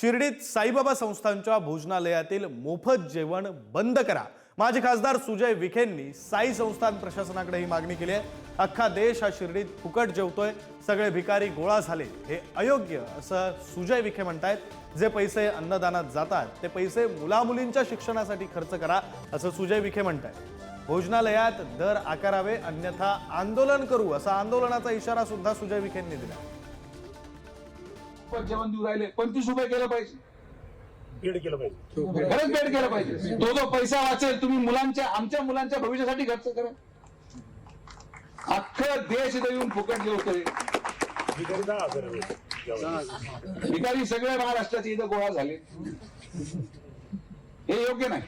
शिर्डीत साईबाबा संस्थांच्या भोजनालयातील मोफत जेवण बंद करा. माजी खासदार सुजय विखेंनी साई संस्थान प्रशासनाकडे ही मागणी केली आहे. अख्खा देश हा शिर्डीत फुकट जेवतोय. सगळे भिकारी गोळा झाले. हे अयोग्य असं सुजय विखे म्हणतायत. जे पैसे अन्नदानात जातात ते पैसे मुलामुलींच्या शिक्षणासाठी खर्च करा असं सुजय विखे म्हणतायत. भोजनालयात दर आकारावे अन्यथा आंदोलन करू असा आंदोलनाचा इशारा सुद्धा सुजय विखेंनी दिला. पण जेवण देऊ राहिले. पंचवीस रुपये केलं पाहिजे. केलं पाहिजे. खरंच बेड केलं पाहिजे. तो जो पैसा वाचेल तुम्ही मुलांच्या आमच्या मुलांच्या भविष्यासाठी खर्च करा. अख्खं देश इथं येऊन फुकट जेवतोय. भिकारी सगळे महाराष्ट्राचे इथं गोळा झाले. हे योग्य नाही.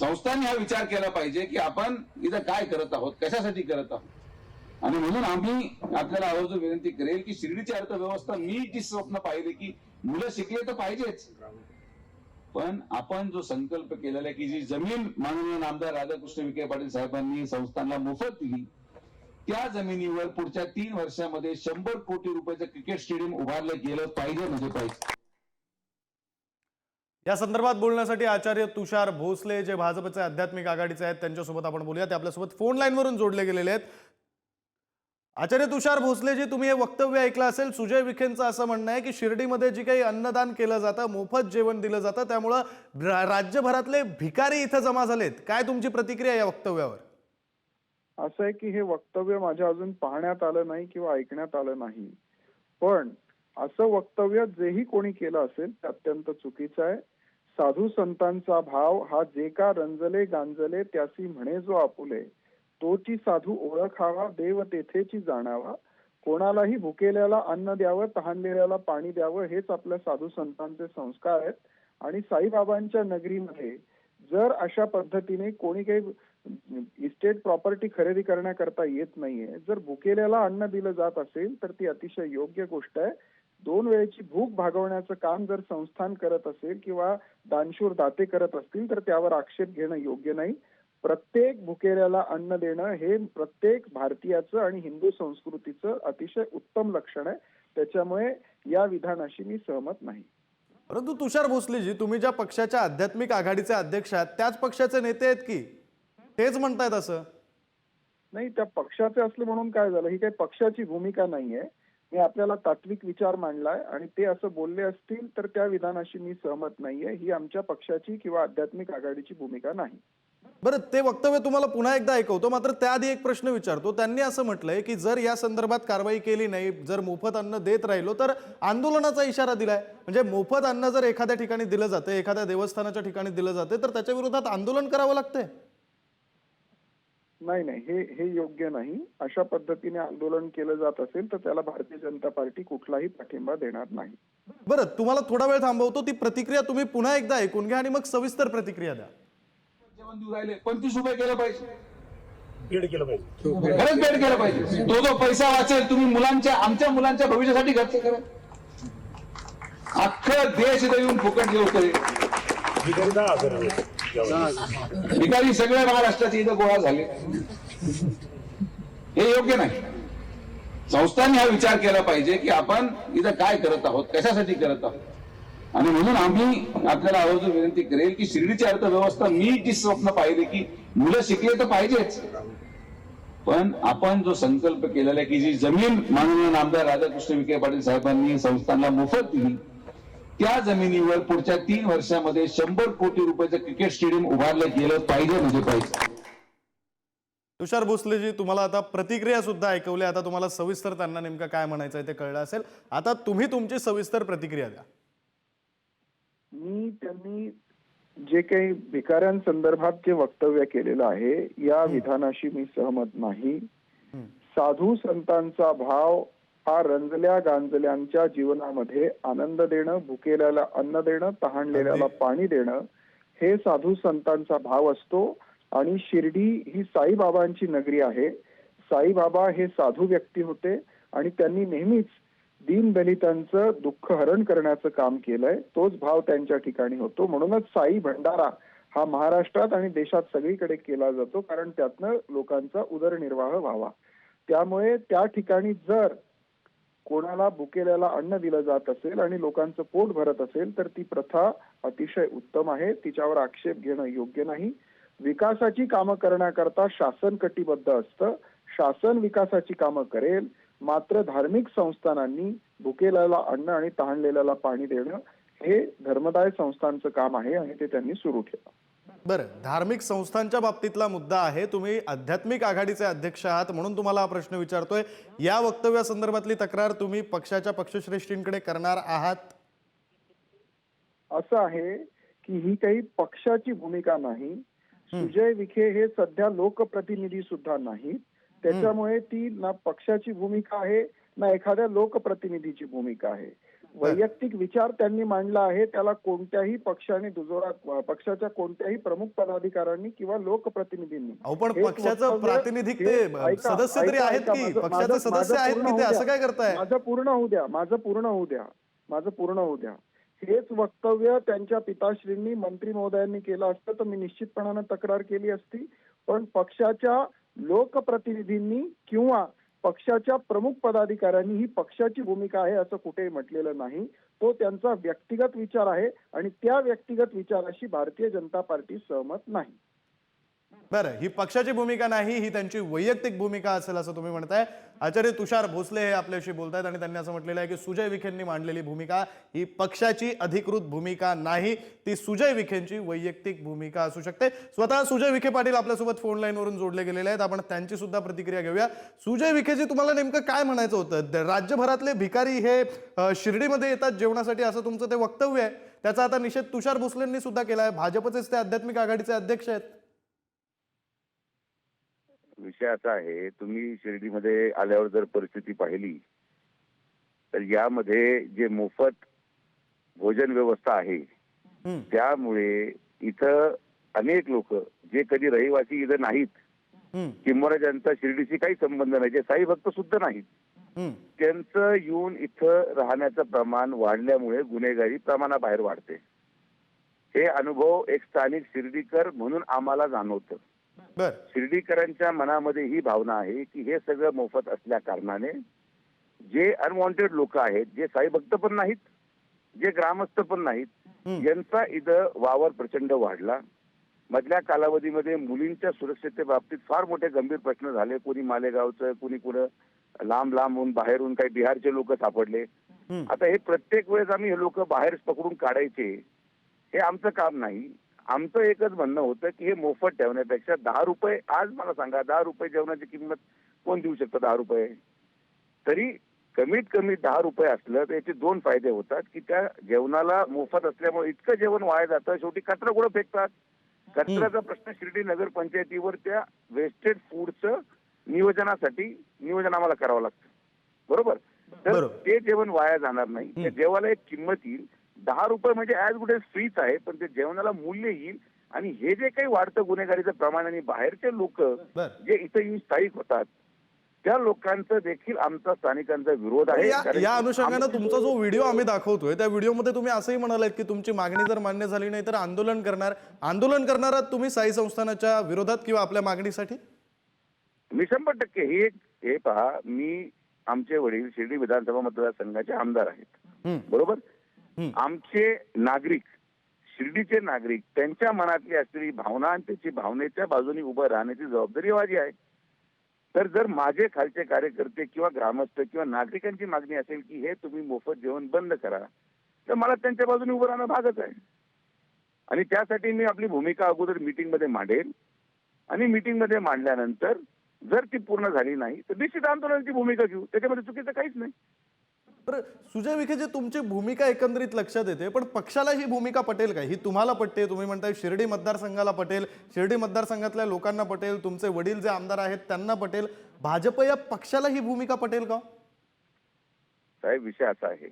संस्थांनी हा विचार केला पाहिजे की आपण इथं काय करत आहोत कशासाठी करत आहोत. आणि म्हणून आम्ही आपल्याला आवर्जून विनंती करेल की शिर्डीची अर्थव्यवस्था मी जी स्वप्न पाहिले की मुलं शिकले तर पाहिजेच. पण आपण जो संकल्प केलेला आहे की जी जमीन माननीय आमदार राधाकृष्ण विखे पाटील साहेबांनी संस्थांना मोफत दिली त्या जमिनीवर पुढच्या तीन वर्षामध्ये शंभर कोटी रुपयाचं क्रिकेट स्टेडियम उभारलं गेलं पाहिजे म्हणजे पाहिजे. या संदर्भात बोलण्यासाठी आचार्य तुषार भोसले जे भाजपचे आध्यात्मिक आघाडीचे आहेत त्यांच्यासोबत आपण बोलूया ते आपल्यासोबत फोन लाईनवरून जोडले गेलेले आहेत. आचार्य तुषार भोसले जी तुम्ही हे वक्तव्य ऐकलं असेल. सुजय विखेंचं असं म्हणणं आहे की शिर्डीमध्ये जी काही अन्नदान केलं जातं मोफत जेवण दिलं जातं त्यामुळं राज्यभरातले भिकारी इथं जमा झालेत. काय तुमची प्रतिक्रिया या वक्तव्यावर? असं आहे की हे वक्तव्य माझ्या अजून पाहण्यात आलं नाही किंवा ऐकण्यात आलं नाही. पण असं वक्तव्य जेही कोणी केलं असेल ते अत्यंत चुकीचं आहे. साधू संतांचा भाव हा जे का रंजले गांजले त्यासी म्हणे जो आपुले. तोची साधू ओळखावा देव तेथेची जाणावा. कोणालाही भुकेल्याला अन्न द्यावं तहानलेल्याला पाणी द्यावं हेच आपल्या साधू संतांचे संस्कार आहेत. आणि साईबाबांच्या नगरीमध्ये जर अशा पद्धतीने कोणी काही इस्टेट प्रॉपर्टी खरेदी करण्याकरता येत नाहीये जर भुकेल्याला अन्न दिलं जात असेल तर ती अतिशय योग्य गोष्ट आहे. दोन वेळेची भूक भागवण्याचं काम जर संस्थान करत असेल किंवा दानशूर दाते करत असतील तर त्यावर आक्षेप घेणं योग्य नाही. प्रत्येक भुकेल्याला अन्न देणं हे प्रत्येक भारतीयाचं आणि हिंदू संस्कृतीचं अतिशय उत्तम लक्षण आहे. त्याच्यामुळे या विधानाशी मी सहमत नाही. परंतु तुषार भोसलेजी तुम्ही ज्या पक्षाच्या आध्यात्मिक आघाडीचे अध्यक्ष आहात त्याच पक्षाचे नेते आहेत की? तेच म्हणतायत असं? नाही त्या पक्षाचे असले म्हणून काय झालं? ही काही पक्षाची भूमिका नाहीये. मी आपल्याला तात्विक विचार मांडलाय आणि ते असं बोलले असतील तर त्या विधानाशी मी सहमत नाहीये. ही आमच्या पक्षाची किंवा आध्यात्मिक आघाडीची भूमिका नाही. बरं ते वक्तव्य तुम्हाला पुन्हा एकदा ऐकवतो मात्र त्याआधी एक प्रश्न विचारतो. त्यांनी असं म्हटलंय की जर या संदर्भात कारवाई केली नाही जर मोफत अन्न देत राहिलो तर आंदोलनाचा इशारा दिलाय. म्हणजे मोफत अन्न जर एखाद्या ठिकाणी दिलं जातं एखाद्या देवस्थानाच्या ठिकाणी दिलं जाते तर त्याच्या विरोधात आंदोलन करावं लागतंय. नाही नाही. हे हे योग्य नाही. अशा पद्धतीने आंदोलन केलं जात असेल तर त्याला भारतीय जनता पार्टी कुठलाही पाठिंबा देणार नाही. बरं तुम्हाला थोडा वेळ थांबवतो. ती प्रतिक्रिया तुम्ही पुन्हा एकदा ऐकून घ्या आणि मग सविस्तर प्रतिक्रिया द्या. जेवण देऊ राहिले. पंचवीस रुपये केलं पाहिजे. दीड केलं पाहिजे. खरंच केलं पाहिजे. तो जो पैसा वाचेल तुम्ही मुलांच्या आमच्या मुलांच्या भविष्यासाठी खर्च करा. अख्खं देश इथं येऊन फुकट जेवतोय भिकारी दहा हजार रुपये जेवण. भिकारी सगळे महाराष्ट्राचे इथं गोळा झाले. हे योग्य नाही. संस्थांनी हा विचार केला पाहिजे की आपण इथं काय करत आहोत कशासाठी करत आहोत? आणि म्हणून आम्ही आपल्याला आवर्जून विनंती करेल की शिर्डीची अर्थव्यवस्था मी जी स्वप्न पाहिले की मुलं शिकले तर पाहिजेच. पण आपण जो संकल्प केलेला आहे की जी जमीन माननीय आमदार राधाकृष्ण विखे पाटील साहेबांनी संस्थांना मोफत दिली त्या जमिनीवर पुढच्या तीन वर्षामध्ये शंभर कोटी रुपयाचं क्रिकेट स्टेडियम उभारलं गेलं पाहिजे म्हणजे पाहिजे. तुषार भोसलेजी तुम्हाला आता प्रतिक्रिया सुद्धा ऐकवली. आता तुम्हाला सविस्तर त्यांना नेमकं काय म्हणायचं आहे ते कळलं असेल. आता तुम्ही तुमची सविस्तर प्रतिक्रिया द्या. मी त्यांनी जे काही भिकाऱ्यांसंदर्भात जे वक्तव्य केलेलं आहे या विधानाशी मी सहमत नाही. साधू संतांचा भाव हा रंजल्या गांजल्यांच्या जीवनामध्ये आनंद देणं भुकेल्याला अन्न देणं तहानलेल्याला पाणी देणं हे साधू संतांचा भाव असतो. आणि शिर्डी ही साईबाबांची नगरी आहे. साईबाबा हे साधू व्यक्ती होते आणि त्यांनी नेहमीच दीनदलितांचं दुःख हरण करण्याचं काम केलंय तोच भाव त्यांच्या ठिकाणी होतो. म्हणूनच साई भंडारा हा महाराष्ट्रात आणि देशात सगळीकडे केला जातो कारण त्यातनं लोकांचा उदरनिर्वाह व्हावा. त्यामुळे त्या ठिकाणी जर कोणाला भुकेल्याला अन्न दिलं जात असेल आणि लोकांचं पोट भरत असेल तर ती प्रथा अतिशय उत्तम आहे. तिच्यावर आक्षेप घेणं योग्य नाही. विकासाची कामं करण्याकरता शासन कटिबद्ध असतं. शासन विकासाची कामं करेल मात्र धार्मिक संस्थानांनी भुकेल्याला अन्न आणि तहानलेल्याला पाणी देणं हे धर्मदाय संस्थांचं काम आहे आणि ते त्यांनी सुरू ठेवा बरं धार्मिक संस्थांच्या बाबतीतला मुद्दा आहे. तुम्ही आध्यात्मिक आघाडीचे अध्यक्ष आहात म्हणून तुम्हाला हा प्रश्न विचारतोय. या वक्तव्यासंदर्भातली तक्रार तुम्ही पक्षाच्या पक्षश्रेष्ठींकडे करणार आहात? असं आहे की ही काही पक्षाची भूमिका नाही. सुजय विखे हे सध्या लोकप्रतिनिधी सुद्धा नाहीत. त्याच्यामुळे ती ना पक्षाची भूमिका आहे ना एखाद्या लोकप्रतिनिधीची भूमिका आहे. वैयक्तिक विचार त्यांनी मांडला आहे त्याला कोणत्याही पक्षाने दुजोरा पक्षाच्या कोणत्याही प्रमुख पदाधिकाऱ्यांनी किंवा लोकप्रतिनिधींनी. पण पक्षाचं प्रातिनिधिक ते सदस्य तरी आहेत की? पक्षाचे सदस्य आहेत की ते असं. काय करताय? माझं पूर्ण होऊ द्या. माझं पूर्ण होऊ द्या. माझं पूर्ण होऊ द्या. हेच वक्तव्य त्यांच्या पिताश्रींनी मंत्री महोदयांनी केलं असतं तर मी निश्चितपणानं तक्रार केली असती. पण पक्षाच्या लोकप्रतिनिधींनी किंवा पक्षाच्या प्रमुख पदाधिकाऱ्यांनी ही पक्षाची भूमिका आहे असं कुठेही म्हटलेलं नाही. तो त्यांचा व्यक्तिगत विचार आहे आणि त्या व्यक्तिगत विचाराशी भारतीय जनता पार्टी सहमत नाही. बरं ही पक्षाची भूमिका नाही ही त्यांची वैयक्तिक भूमिका असेल असं तुम्ही म्हणताय. आचार्य तुषार भोसले हे आपल्याशी बोलतायत आणि त्यांनी असं म्हटलेलं आहे की सुजय विखेंनी मांडलेली भूमिका ही पक्षाची अधिकृत भूमिका नाही ती सुजय विखेंची वैयक्तिक भूमिका असू शकते. स्वतः सुजय विखे पाटील आपल्यासोबत फोन लाईनवरून जोडले गेलेले आहेत. आपण त्यांची सुद्धा प्रतिक्रिया घेऊया. सुजय विखेजी तुम्हाला नेमकं काय म्हणायचं होतं? राज्यभरातले भिकारी हे शिर्डीमध्ये येतात जेवणासाठी असं तुमचं ते वक्तव्य आहे. त्याचा आता निषेध तुषार भोसलेंनी सुद्धा केला आहे. भाजपचेच ते आध्यात्मिक आघाडीचे अध्यक्ष आहेत. विषय असा आहे तुम्ही शिर्डीमध्ये आल्यावर जर परिस्थिती पाहिली तर यामध्ये जे मोफत भोजन व्यवस्था आहे. त्यामुळे इथं अनेक लोक जे कधी रहिवासी इथं नाहीत किंवा ज्यांचा शिर्डीशी काही संबंध नाही जे साई भक्त सुद्धा नाहीत. त्यांचं येऊन इथं राहण्याचं प्रमाण वाढल्यामुळे गुन्हेगारी प्रमाणाबाहेर वाढते हे अनुभव एक स्थानिक शिर्डीकर म्हणून आम्हाला जाणवतं शिर्डीकरांच्या मनामध्ये ही भावना आहे की हे सगळं मोफत असल्या कारणाने जे अनवॉन्टेड लोक आहेत जे साई भक्त पण नाहीत जे ग्रामस्थ पण नाहीत. यांचा इथं वावर प्रचंड वाढला. मधल्या कालावधीमध्ये मुलींच्या सुरक्षिततेबाबतीत फार मोठे गंभीर प्रश्न झाले. कोणी मालेगावचं कोणी कुणं लांब लांबून बाहेरून काही बिहारचे लोक सापडले. आता हे प्रत्येक वेळेस आम्ही हे लोक बाहेर पकडून काढायचे हे आमचं काम नाही. आमचं एकच म्हणणं होतं की हे मोफत ठेवण्यापेक्षा दहा रुपये आज मला सांगा दहा रुपये जेवणाची किंमत कोण देऊ शकतं दहा रुपये? तरी कमीत कमी दहा रुपये असलं तर याचे दोन फायदे होतात की त्या जेवणाला मोफत असल्यामुळे इतकं जेवण वाया जातं शेवटी कचरा कुठं फेकतात? कचऱ्याचा प्रश्न शिर्डी नगर पंचायतीवर त्या वेस्टेड फूडचं नियोजनासाठी नियोजन आम्हाला करावं लागतं. बरोबर? तर. ते जेवण वाया जाणार नाही. त्या जेवायला एक किंमत येईल. दहा रुपये म्हणजे ऍज गुड एज फ्रीच आहे पण ते जेवणाला मूल्य येईल आणि हे जे काही वाढतं गुन्हेगारीचं प्रमाण आणि बाहेरचे लोक. जे इथं येऊन स्थायिक होतात त्या लोकांचं देखील आमचा स्थानिकांचा विरोध आहे. या अनुषंगानं तुमचा जो व्हिडिओ आम्ही दाखवतोय त्या व्हिडिओमध्ये तुम्ही असंही म्हणालात की तुमची मागणी जर मान्य झाली नाही तर आंदोलन करणार. आंदोलन करणार तुम्ही साई संस्थानाच्या विरोधात किंवा आपल्या मागणीसाठी? मी शंभर टक्के हे हे पहा मी आमचे वडील शिर्डी विधानसभा मतदारसंघाचे आमदार आहेत. बरोबर. आमचे नागरिक शिर्डीचे नागरिक त्यांच्या मनातली असलेली भावना आणि त्याची भावनेच्या बाजूने उभं राहण्याची जबाबदारी माझी आहे. तर जर माझे खालचे कार्यकर्ते किंवा ग्रामस्थ किंवा नागरिकांची मागणी असेल की हे तुम्ही मोफत जेवण बंद करा तर मला त्यांच्या बाजूने उभं राहणं भागच आहे. आणि त्यासाठी मी आपली भूमिका अगोदर मीटिंगमध्ये मांडेल आणि मीटिंगमध्ये मांडल्यानंतर जर ती पूर्ण झाली नाही तर निश्चित आंदोलनाची भूमिका घेऊ. त्याच्यामध्ये चुकीचं काहीच नाही. बरं सुजय विखे जी तुमची भूमिका एकंदरीत लक्षात येते पण पक्षाला ही भूमिका पटेल का ही तुम्हाला पटते तुम्ही म्हणताय शिर्डी मतदारसंघाला पटेल शिर्डी मतदारसंघातल्या लोकांना पटेल तुमचे वडील जे आमदार आहेत त्यांना पटेल. भाजप या पक्षाला ही भूमिका पटेल का? साहेब विषय असा आहे.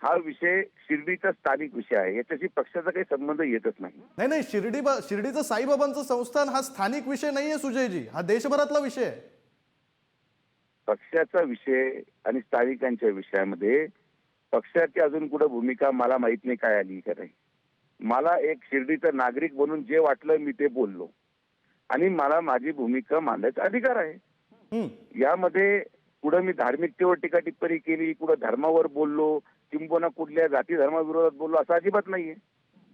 हा विषय शिर्डीचा स्थानिक विषय आहे याच्याशी पक्षाचा काही संबंध येतच नाही. नाही नाही शिर्डी शिर्डीचं साईबाबांचं संस्थान हा स्थानिक विषय नाहीये सुजयजी हा देशभरातला विषय आहे. पक्षाचा विषय आणि स्थानिकांच्या विषयामध्ये पक्षाची अजून कुठं भूमिका मला माहीत नाही काय आली का नाही मला एक शिर्डीचा नागरिक म्हणून जे वाटलं मी ते बोललो. आणि मला माझी भूमिका मांडायचा अधिकार आहे. यामध्ये कुठं मी धार्मिकतेवर टीका टिप्पणी केली कुठं धर्मावर बोललो किंबहुना कुठल्या जाती धर्माविरोधात बोललो असं अजिबात नाहीये.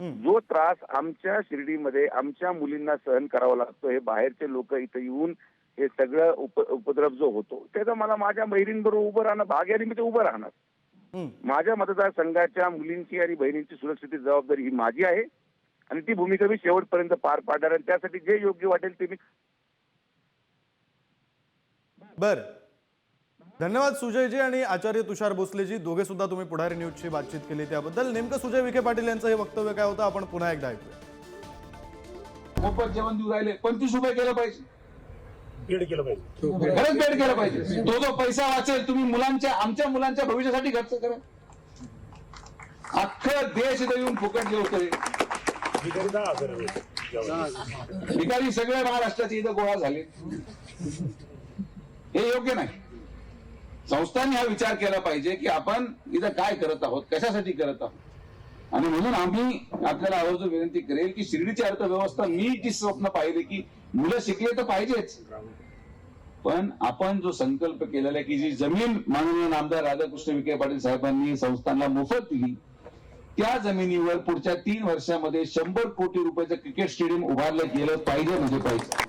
जो त्रास आमच्या शिर्डीमध्ये आमच्या मुलींना सहन करावा लागतो हे बाहेरचे लोक इथं येऊन हे सगळं उप उपद्रव जो होतो त्याचा मला माझ्या बहिणींबरोबर उभं राहणं भाग आहे आणि मी ते उभं राहणार. माझ्या मतदारसंघाच्या मुलींची आणि बहिणींची सुरक्षित जबाबदारी ही माझी आहे. आणि ती भूमिका मी शेवटपर्यंत पार पाडणार आणि त्यासाठी जे योग्य वाटेल ते मी बर. धन्यवाद सुजयजी आणि आचार्य तुषार भोसलेजी. दोघे सुद्धा तुम्ही पुढारी न्यूजची बातचीत केली त्याबद्दल. नेमकं सुजय विखे पाटील यांचं हे वक्तव्य काय होतं? आपण पुन्हा एकदा ऐकूया. मोफत जेवण देऊ राहिले. पंचवीस रुपये केलं पाहिजे. केलं पाहिजे. खरंच बेड केलं पाहिजे. तो जो पैसा वाचेल तुम्ही मुलांच्या आमच्या मुलांच्या भविष्यासाठी खर्च करा. अख्खं देश इथं येऊन फुकट मी तरी दहा हजार. भिकारी सगळ्या महाराष्ट्राचे इथं गोळा झाले. हे योग्य नाही. संस्थांनी हा विचार केला पाहिजे की आपण इथं काय करत आहोत कशासाठी करत आहोत? आणि म्हणून आम्ही आपल्याला आवर्जून विनंती करेल की शिर्डीची अर्थव्यवस्था मी जी स्वप्न पाहिले की मुलं शिकले तर पाहिजेच. पण आपण जो संकल्प केलेला की जी जमीन माननीय नामदार राधाकृष्ण विखे पाटील साहेबांनी संस्थांना मोफत दिली त्या जमिनीवर पुढच्या तीन वर्षामध्ये शंभर कोटी रुपयाचं क्रिकेट स्टेडियम उभारलं गेलं पाहिजे म्हणजे पाहिजे.